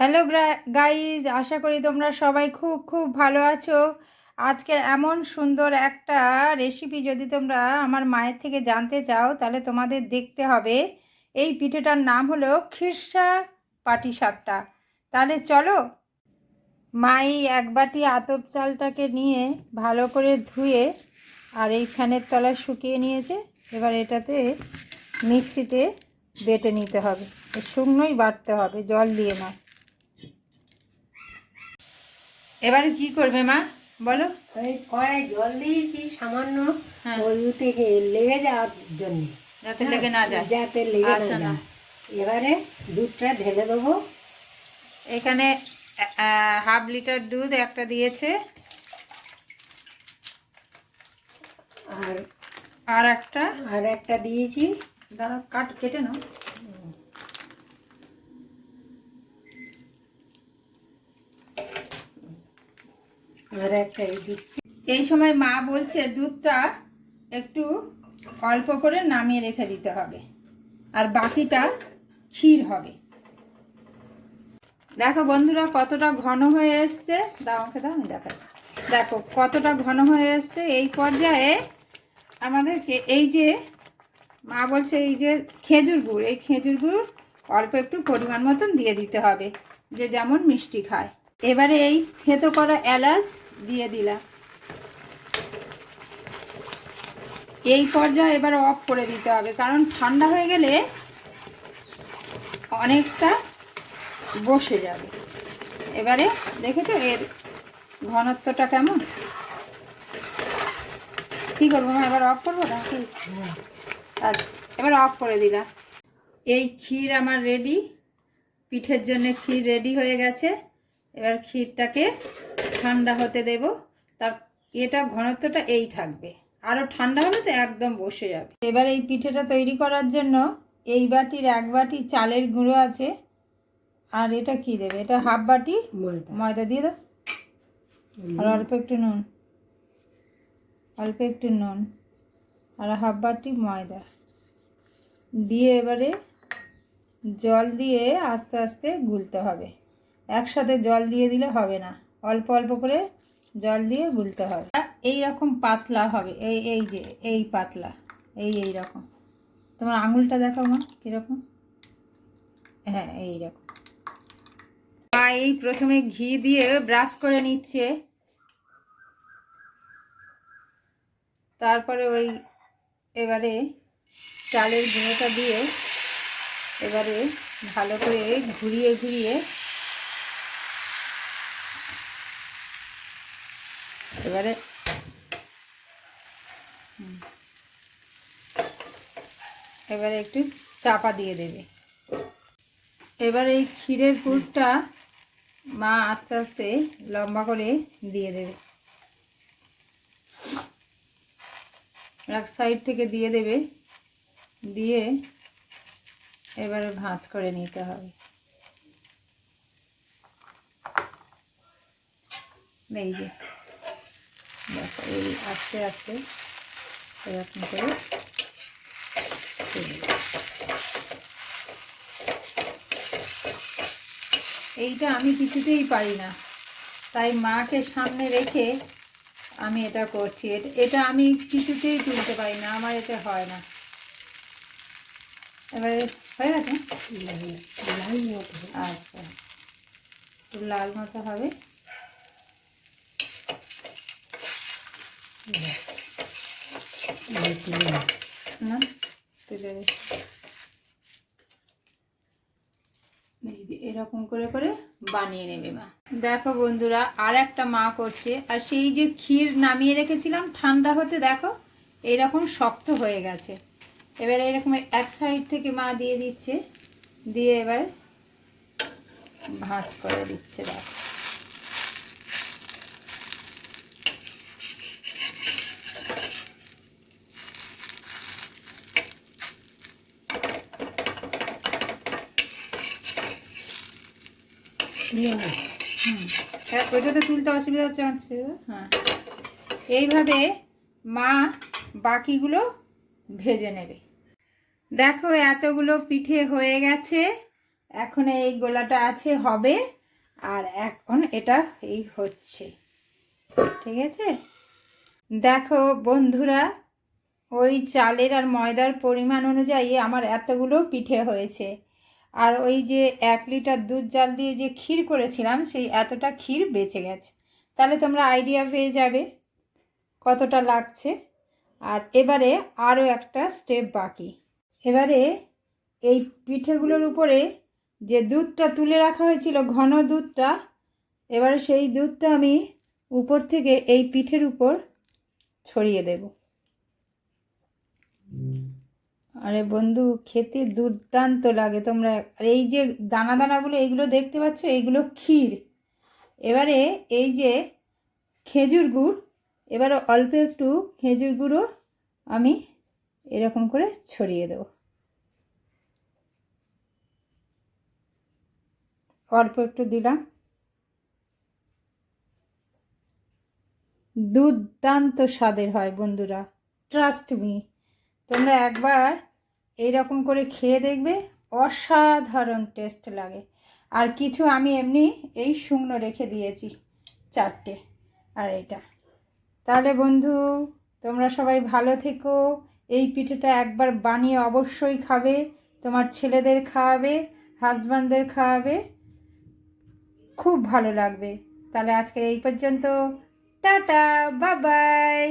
Hello guys আশা করি তোমরা সবাই খুব খুব ভালো আছো। আজকে এমন সুন্দর একটা রেসিপি যদি তোমরা আমার মায়ের থেকে জানতে চাও, তাহলে তোমাদের দেখতে হবে। এই পিঠেটার নাম হলো খিরসা পাটি সাপটা তাহলে চলো, মাই এক বাটি আতপ চালটাকে নিয়ে ভালো করে ধুয়ে আর এই ফ্যানের তলায় শুকিয়ে নিয়েছে। এবার এটাতে মিক্সিতে বেটে নিতে হবে। শুকনোই বাটতে হবে, জল দিয়ে না। এবারে কি করবে মা? বলো। ওই কড়াই জল দিয়েছি সামান্য হ্যাঁ। ওইতে লেগে যাওয়ার জন্য। যাতে লেগে না যায়। যাতে লেগে আচ্ছা, না। না। যায়। এবারে দুধটা ঢেলে দেবো। এখানে হাফ লিটার দুধ একটা দিয়েছে। আর আর একটা। আর একটা দিয়েছি। দাঁড়া কাট কেটে নাও। আর একটা এই এই সময় মা বলছে, দুধটা একটু অল্প করে নামিয়ে রেখে দিতে হবে। আর বাকিটা ক্ষীর হবে। দেখো বন্ধুরা, কতটা ঘন হয়ে এসছে। দাও আমাকে দাও, আমি দেখাচ্ছি দেখো কতটা ঘন হয়ে এসছে। এই পর্যায়ে আমাদেরকে এই যে মা বলছে, এই যে খেজুর গুড়, এই খেজুর গুড় অল্প একটু পরিমাণ মতন দিয়ে দিতে হবে, যে যেমন মিষ্টি খায়। এবারে এই থেতো করা এলাচ দিয়ে দিলাম। এই পর্যায়ে এবার অফ করে দিতে হবে, কারণ ঠান্ডা হয়ে গেলে অনেকটা বসে যাবে। এবারে দেখেছ এর ঘনত্বটা কেমন? কি করব মা, এবার অফ করব না আচ্ছা এবার অফ করে দিলাম। এই ক্ষীর আমার রেডি পিঠের জন্য ক্ষীর রেডি হয়ে গেছে। এবার ক্ষীরটাকে ঠান্ডা হতে দেব। তার এটা ঘনত্বটা এই থাকবে। আরও ঠান্ডা হলে তো একদম বসে যাবে। এবার এই পিঠেটা তৈরি করার জন্য এই বাটির এক বাটি চালের গুঁড়ো আছে। আর এটা কি দেবে? এটা হাফ বাটি ময়দা। দিয়ে দাও। আর অল্প একটু নুন। অল্প একটু নুন। আর হাফ বাটি ময়দা। দিয়ে এবারে জল দিয়ে আস্তে আস্তে গুলতে হবে। একসাথে জল দিয়ে দিলে হবে না। অল্প অল্প করে জল দিয়ে গুলতে হবে। এই রকম পাতলা হবে। এই এই যে, এই পাতলা। এই এই রকম। তোমার আঙুলটা দেখো মা, কীরকম? হ্যাঁ এই রকম। এই প্রথমে ঘি দিয়ে ব্রাশ করে নিচ্ছে। তারপরে ওই এবারে চালের গুঁড়োটা দিয়ে এবারে ভালো করে ঘুরিয়ে ঘুরিয়ে এবারে এবারে একটু চাপা দিয়ে দেবে। এবার এই ক্ষীরের পুরটা মা আস্তে আস্তে লম্বা করে দিয়ে দেবে। এক সাইড থেকে দিয়ে দেবে। দিয়ে এবারে ভাঁজ করে নিতে হবে। এই যে দেখো এই আস্তে আস্তে এরকম করে এইটা আমি কিছুতেই পারি না। তাই মাকে সামনে রেখে আমি এটা করছি। এট- আমি কিছুতেই তুলতে পারি না আমার এতে হয় না। এবারে হয়ে গেছে? আচ্ছা। একটু লাল মতো হবে। তুলে না তুলে যে এরকম করে করে বানিয়ে নেবে মা। দেখো বন্ধুরা আর একটা মা করছে। আর সেই যে ক্ষীর নামিয়ে রেখেছিলাম ঠান্ডা হতে দেখো এইরকম শক্ত হয়ে গেছে। এবার এরকম এক সাইড থেকে মা দিয়ে দিচ্ছে দিয়ে এবার ভাঁজ করে দিচ্ছে দেখো। দিয়ে নাও। হ্যাঁ ওইটাতে তুলতে অসুবিধা হচ্ছে হ্যাঁ। এইভাবে মা বাকিগুলো ভেজে নেবে। দেখো, এতগুলো পিঠে হয়ে গেছে। এখন এই গোলাটা আছে, হবে। আর এখন এটা এই হচ্ছে। ঠিক আছে? দেখো, বন্ধুরা, ওই চালের আর ময়দার পরিমাণ অনুযায়ী আমার এতগুলো পিঠে হয়েছে। আর ওই যে এক লিটার দুধ জাল দিয়ে যে ক্ষীর করেছিলাম, সেই এতটা ক্ষীর বেঁচে গেছে। তাহলে তোমরা আইডিয়া পেয়ে যাবে কতটা লাগছে। আর এবারে আরও একটা স্টেপ বাকি। এবারে এই পিঠেগুলোর উপরে যে দুধটা তুলে রাখা হয়েছিল, ঘন দুধটা, এবারে সেই দুধটা আমি উপর থেকে এই পিঠের উপর ছড়িয়ে দেব। আরে বন্ধু, খেতে দুর্দান্ত লাগে। তোমরা আর এই যে দানা দানাগুলো এইগুলো দেখতে পাচ্ছ? এইগুলো ক্ষীর। এবারে এই যে খেজুর গুড়, এবারে অল্প একটু খেজুর গুঁড়ো আমি এরকম করে ছড়িয়ে দেব। অল্প একটু দিলাম। দুর্দান্ত স্বাদের হয় বন্ধুরা ট্রাস্ট মি তোমরা একবার এইরকম করে খেয়ে দেখবে, অসাধারণ টেস্ট লাগে। আর কিছু আমি এমনি এই শুকনো রেখে দিয়েছি, চারটে। আর এটা তাহলে বন্ধু, তোমরা সবাই ভালো থেকো। এই পিঠেটা একবার বানিয়ে অবশ্যই খাবে। তোমার ছেলেদের খাওয়াবে হাজব্যান্ডদের খাওয়াবে। খুব ভালো লাগবে। তাহলে আজকে এই পর্যন্ত। টাটা বাবাই